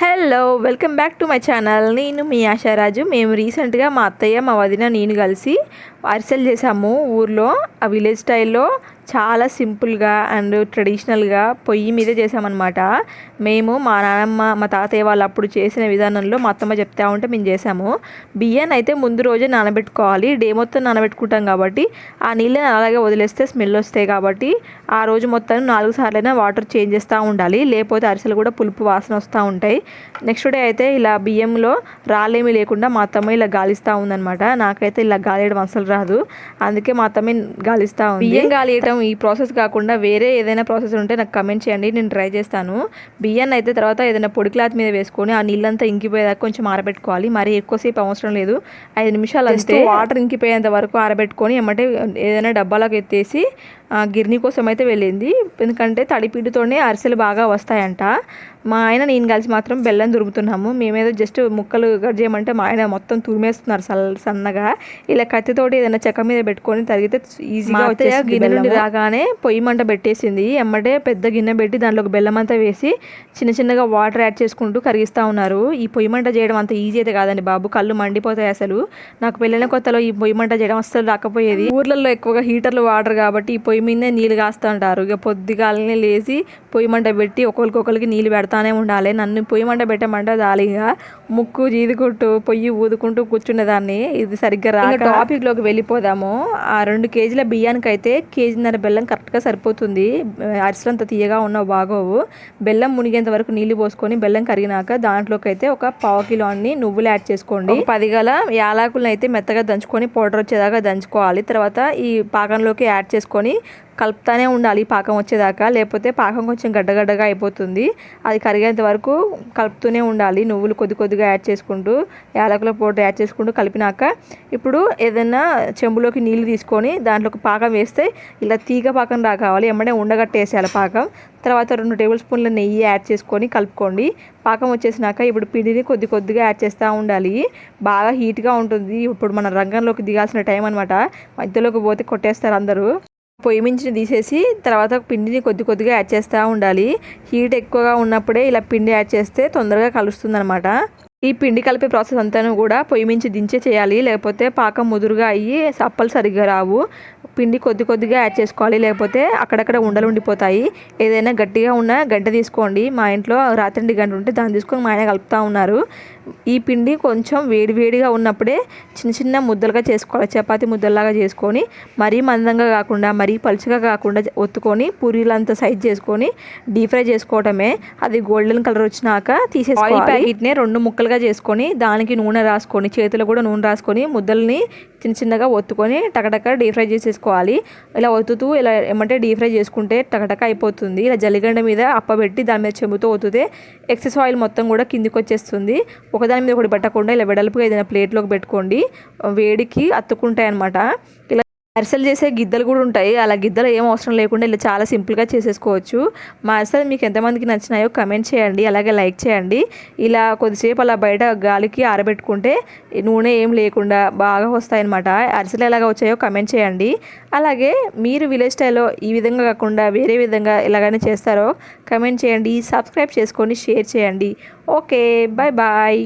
Hello welcome back to my channel. నేను మీ ఆశారాజు. మేము రీసెంట్గా మా అత్తయ్య మా వదిన నేను కలిసి అరిసెలు చేసాము ఊర్లో ఆ విలేజ్ స్టైల్లో. చాలా సింపుల్గా అండ్ ట్రెడిషనల్గా పొయ్యి మీదే చేసామన్నమాట. మేము మా నాన్నమ్మ మా తాతయ్య వాళ్ళు అప్పుడు చేసిన విధానంలో మా అత్తమ్మ చెప్తా ఉంటే మేము చేసాము. బియ్యాన్ని అయితే ముందు రోజే నానబెట్టుకోవాలి. డే మొత్తం నానబెట్టుకుంటాం కాబట్టి ఆ నీళ్ళని అలాగే వదిలేస్తే స్మెల్ వస్తాయి కాబట్టి ఆ రోజు మొత్తం నాలుగు సార్లైనా వాటర్ చేంజ్ చేస్తూ ఉండాలి. లేకపోతే అరిసెలు కూడా పులుపు వాసన వస్తూ ఉంటాయి. నెక్స్ట్ డే అయితే ఇలా బియ్యంలో రాళ్ళేమీ లేకుండా మా అత్తమ్మ ఇలా గాలిస్తూ ఉందన్నమాట. నాకైతే ఇలా గాలియడం అసలు రాదు. అందుకే మా అత్తమ్మ గాలిస్తూ ఉంది. బియ్యం గాలియటం ఈ ప్రాసెస్ కాకుండా వేరే ఏదైనా ప్రాసెస్ ఉంటే నాకు కమెంట్ చేయండి నేను ట్రై చేస్తాను. బియ్యాన్ని అయితే తర్వాత ఏదైనా పొడి క్లాత్ మీద వేసుకొని ఆ నీళ్ళంతా ఇంకిపోయేదాకా కొంచెం ఆరబెట్టుకోవాలి. మరి ఎక్కువసేపు అవసరం లేదు. ఐదు నిమిషాలు అంతే. వాటర్ ఇంకిపోయేంత వరకు ఆరబెట్టుకొని ఏమంటే ఏదైనా డబ్బాలోకి ఎత్తేసి గిర్నీ కోసం అయితే వెళ్ళింది. ఎందుకంటే తడిపిండితోనే అరిసెలు బాగా వస్తాయంట. మా ఆయన నేను కలిసి మాత్రం బెల్లం దురుముతున్నాము. మేమేదో జస్ట్ ముక్కలు కట్ చేయమంటే మా ఆయన మొత్తం తురిమేస్తున్నారు సన్నగా. ఇలా కత్తితోటి ఏదైనా చెక్క మీద పెట్టుకొని తరిగితే ఈజీగా వచ్చే గిన్నె నుండి రాగానే పొయ్యి మంట పెట్టేసింది. ఎమ్మటే పెద్ద గిన్నె పెట్టి దాంట్లో ఒక బెల్లం అంతా వేసి చిన్న చిన్నగా వాటర్ యాడ్ చేసుకుంటూ కరిగిస్తూ ఉన్నారు. ఈ పొయ్యి మంట చేయడం అంత ఈజీ అయితే కాదండి బాబు. కళ్ళు మండిపోతాయి అసలు. నాకు పెళ్ళిన కొత్తలో ఈ పొయ్యి మంట చేయడం అసలు రాకపోయేది. ఊర్లలో ఎక్కువగా హీటర్లు వాటర్ కాబట్టి ఈ పొయ్యి మీదనే నీళ్ళు కాస్తూ ఉంటారు ఇక పొద్దుగాలనే లేచి పొయ్యి మంట పెట్టి ఒకరికొకరికి నీళ్ళు పెడతానే ఉండాలి. నన్ను పొయ్యి మంట పెట్టమంటే దాలిగా ముక్కు జీదుకుంటూ పొయ్యి ఊదుకుంటూ కూర్చునేదాన్ని ఇది సరిగ్గా రా టాపిక్లోకి వెళ్ళిపోదాము. ఆ రెండు కేజీల బియ్యానికి అయితే కేజీన్నర బెల్లం కరెక్ట్గా సరిపోతుంది. అరిసెలంత తీయగా ఉన్న బాగోవు. బెల్లం మునిగేంత వరకు నీళ్ళు పోసుకొని బెల్లం కరిగినాక దాంట్లోకి అయితే ఒక పావు కిలో అన్ని నువ్వులు యాడ్ చేసుకోండి. పది గల యాలకులను అయితే మెత్తగా దంచుకొని పౌడర్ వచ్చేదాకా దంచుకోవాలి. తర్వాత ఈ పాకంలోకి యాడ్ చేసుకొని కలుపుతానే ఉండాలి పాకం వచ్చేదాకా. లేకపోతే పాకం కొంచెం గడ్డగడ్డగా అయిపోతుంది. అది కరిగేంత వరకు కలుపుతూనే ఉండాలి. నువ్వులు కొద్ది కొద్దిగా యాడ్ చేసుకుంటూ యాలకుల పౌడర్ యాడ్ చేసుకుంటూ కలిపినాక ఇప్పుడు ఏదైనా చెంబులోకి నీళ్ళు తీసుకొని దాంట్లోకి పాకం వేస్తే ఇలా తీగ పాకం రా కావాలి. ఎమ్మడే ఉండగట్టేసేయాలి పాకం. తర్వాత రెండు టేబుల్ స్పూన్ల నెయ్యి యాడ్ చేసుకొని కలుపుకోండి. పాకం వచ్చేసినాక ఇప్పుడు పిండిని కొద్ది కొద్దిగా యాడ్ చేస్తూ ఉండాలి. బాగా హీట్గా ఉంటుంది. ఇప్పుడు మన రంగంలోకి దిగాల్సిన టైం అనమాట మధ్యలోకి పోతే కొట్టేస్తారు అందరూ. పొయ్యి మించి తీసేసి తర్వాత పిండిని కొద్ది కొద్దిగా యాడ్ చేస్తూ ఉండాలి. హీట్ ఎక్కువగా ఉన్నప్పుడే ఇలా పిండి యాడ్ చేస్తే తొందరగా కలుస్తుంది అనమాట ఈ పిండి కలిపే ప్రాసెస్ అంతా కూడా పొయ్యి మించి దించే చేయాలి లేకపోతే పాకం ముదురుగా అయ్యి సప్పలు సరిగ్గా రావు. పిండి కొద్ది కొద్దిగా యాడ్ చేసుకోవాలి లేకపోతే అక్కడక్కడ ఉండలు ఉండిపోతాయి. ఏదైనా గట్టిగా ఉన్న గడ్డ తీసుకోండి. మా ఇంట్లో రాత్రి గంట ఉంటే దాన్ని తీసుకొని మా ఆయన కలుపుతూ ఉన్నారు. ఈ పిండి కొంచెం వేడివేడిగా ఉన్నప్పుడే చిన్న చిన్న ముద్దలుగా చేసుకోవాలి. చపాతి ముద్దలాగా చేసుకొని మరీ మందంగా కాకుండా మరీ పలుచగా కాకుండా ఒత్తుకొని పూరీలంతా సైజ్ చేసుకొని డీప్ ఫ్రై చేసుకోవటమే. అది గోల్డెన్ కలర్ వచ్చినాక తీసేసుకోవాలి. ప్యాకెట్ని రెండు ముక్కలు ముక్కలుగా చేసుకొని దానికి నూనె రాసుకొని చేతిలో కూడా నూనె రాసుకొని ముద్దల్ని చిన్న చిన్నగా ఒత్తుకొని టకటక డీప్ ఫ్రై చేసేసుకోవాలి. ఇలా ఒత్తుతూ ఇలా ఏమంటే డీప్ ఫ్రై చేసుకుంటే టకటక అయిపోతుంది. ఇలా జల్లిగండ మీద అప్పబెట్టి దాని మీద చెంబుతో ఒత్తుతే ఎక్సెస్ ఆయిల్ మొత్తం కూడా కిందికి వచ్చేస్తుంది. ఒకదాని మీద ఒకటి పెట్టకుండా ఇలా వెడల్పుగా ఏదైనా ప్లేట్లోకి పెట్టుకోండి. వేడికి అత్తుకుంటాయి అనమాట ఇలా అరిసెలు చేసే గిద్దలు కూడా ఉంటాయి. అలా గిద్దలు ఏం అవసరం లేకుండా ఇలా చాలా సింపుల్గా చేసేసుకోవచ్చు. మా అరిసెలు మీకు ఎంతమందికి నచ్చినాయో కమెంట్ చేయండి. అలాగే లైక్ చేయండి. ఇలా కొద్దిసేపు అలా బయట గాలికి ఆరబెట్టుకుంటే నూనె ఏం లేకుండా బాగా వస్తాయన్నమాట. అరిసెలు ఎలాగ వచ్చాయో కమెంట్ చేయండి. అలాగే మీరు విలేజ్ స్టైల్లో ఈ విధంగా కాకుండా వేరే విధంగా ఎలాగైనా చేస్తారో కమెంట్ చేయండి. సబ్స్క్రైబ్ చేసుకొని షేర్ చేయండి. Okay bye bye.